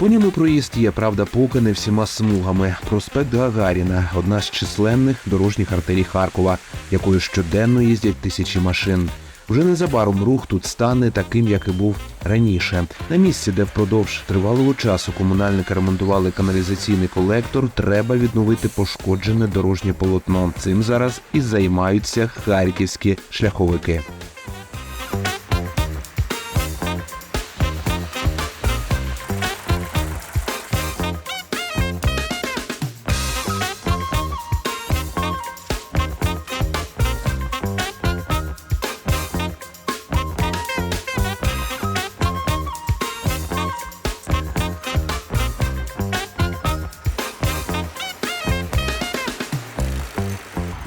По ньому проїзд є, правда, поки не всіма смугами. Проспект Гагаріна одна з численних дорожніх артерій Харкова, якою щоденно їздять тисячі машин. Вже незабаром рух тут стане таким, як і був раніше. На місці, де впродовж тривалого часу комунальники ремонтували каналізаційний колектор, треба відновити пошкоджене дорожнє полотно. Цим зараз і займаються харківські шляховики.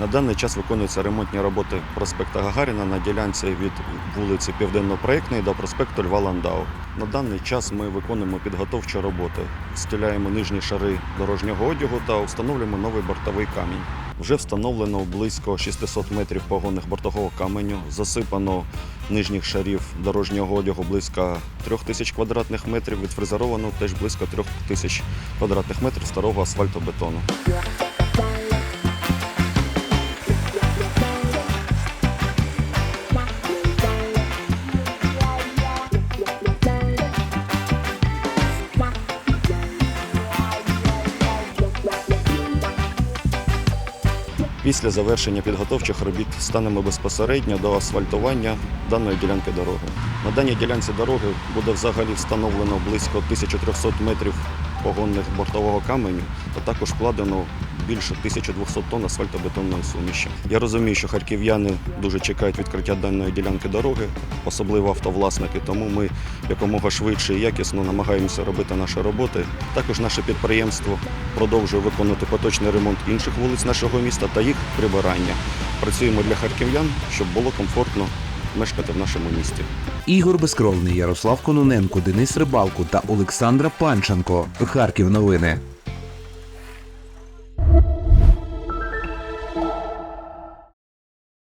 На даний час виконуються ремонтні роботи проспекта Гагаріна на ділянці від вулиці Південно-Проєктної до проспекту Льва Ландау. На даний час ми виконуємо підготовчі роботи, стіляємо нижні шари дорожнього одягу та встановлюємо новий бортовий камінь. Вже встановлено близько 600 метрів погонних бортового каменю, засипано нижніх шарів дорожнього одягу близько 3000 квадратних метрів, відфрезеровано теж близько 3000 квадратних метрів старого асфальтобетону. Після завершення підготовчих робіт станемо безпосередньо до асфальтування даної ділянки дороги. На даній ділянці дороги буде взагалі встановлено близько 1300 метрів погонних бортового каменю, а також вкладено більше 1200 тонн асфальтобетонної суміші. Я розумію, що харків'яни дуже чекають відкриття даної ділянки дороги, особливо автовласники, тому ми якомога швидше і якісно намагаємося робити наші роботи. Також наше підприємство продовжує виконувати поточний ремонт інших вулиць нашого міста та їх прибирання. Працюємо для харків'ян, щоб було комфортно мешкати в нашому місті. Ігор Безкровний, Ярослав Кононенко, Денис Рибалко та Олександра Панченко. Харків новини.